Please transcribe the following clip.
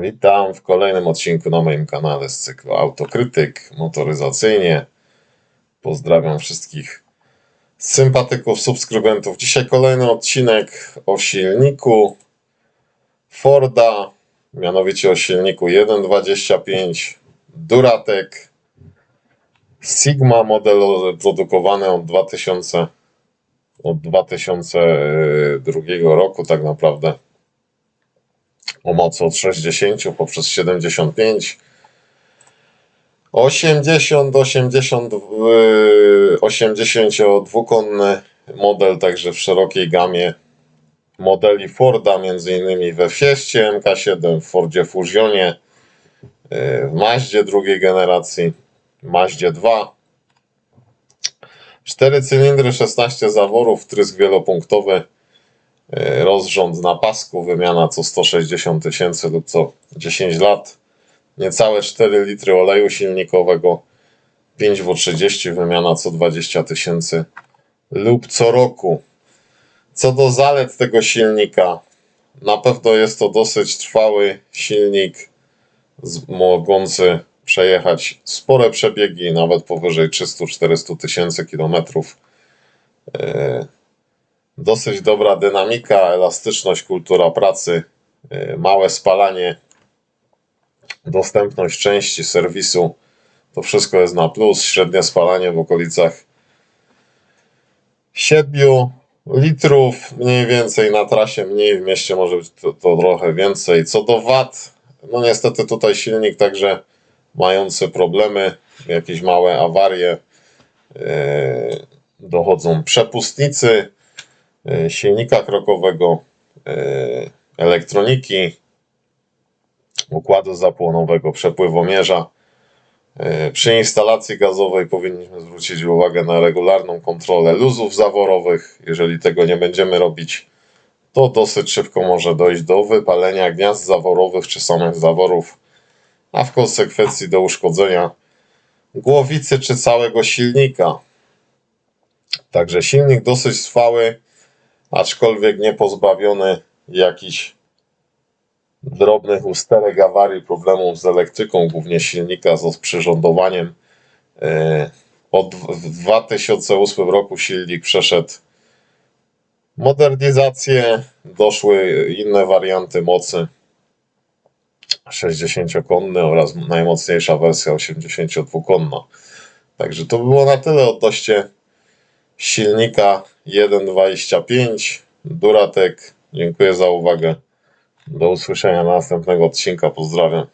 Witam w kolejnym odcinku na moim kanale z cyklu Autokrytyk motoryzacyjnie. Pozdrawiam wszystkich sympatyków, subskrybentów. Dzisiaj kolejny odcinek o silniku Forda, mianowicie o silniku 1.25 Duratec Sigma model produkowany od 2000 od 2002 roku tak naprawdę o mocy od 60 poprzez 75 80 80 yy, 82-konny model także w szerokiej gamie modeli Forda innymi we Fieście MK7 w Fordzie Fusionie yy, w Maździe drugiej generacji Maździe 2 4 cylindry 16 zaworów trysk wielopunktowy rozrząd na pasku, wymiana co 160 tysięcy lub co 10 lat, niecałe 4 litry oleju silnikowego, 5W30, wymiana co 20 tysięcy lub co roku. Co do zalet tego silnika, na pewno jest to dosyć trwały silnik, mogący przejechać spore przebiegi, nawet powyżej 300-400 tysięcy kilometrów. Dosyć dobra dynamika, elastyczność, kultura pracy, yy, małe spalanie, dostępność części, serwisu. To wszystko jest na plus. Średnie spalanie w okolicach 7 litrów mniej więcej na trasie, mniej w mieście może być to, to trochę więcej. Co do wat, no niestety tutaj silnik także mający problemy, jakieś małe awarie, yy, dochodzą przepustnicy, silnika krokowego, e, elektroniki, układu zapłonowego, przepływomierza. E, Przy instalacji gazowej powinniśmy zwrócić uwagę na regularną kontrolę luzów zaworowych. Jeżeli tego nie będziemy robić, to dosyć szybko może dojść do wypalenia gniazd zaworowych czy samych zaworów, a w konsekwencji do uszkodzenia głowicy czy całego silnika. Także silnik dosyć trwały, aczkolwiek nie pozbawiony jakichś drobnych usterek, awarii, problemów z elektryką, głównie silnika, z przyrządowaniem. E, Od w 2008 roku silnik przeszedł modernizację, doszły inne warianty mocy 60-konny oraz najmocniejsza wersja 82-konna. Także to było na tyle odnośnie silnika 1.25 Duratec. Dziękuję za uwagę. Do usłyszenia na następnego odcinka. Pozdrawiam.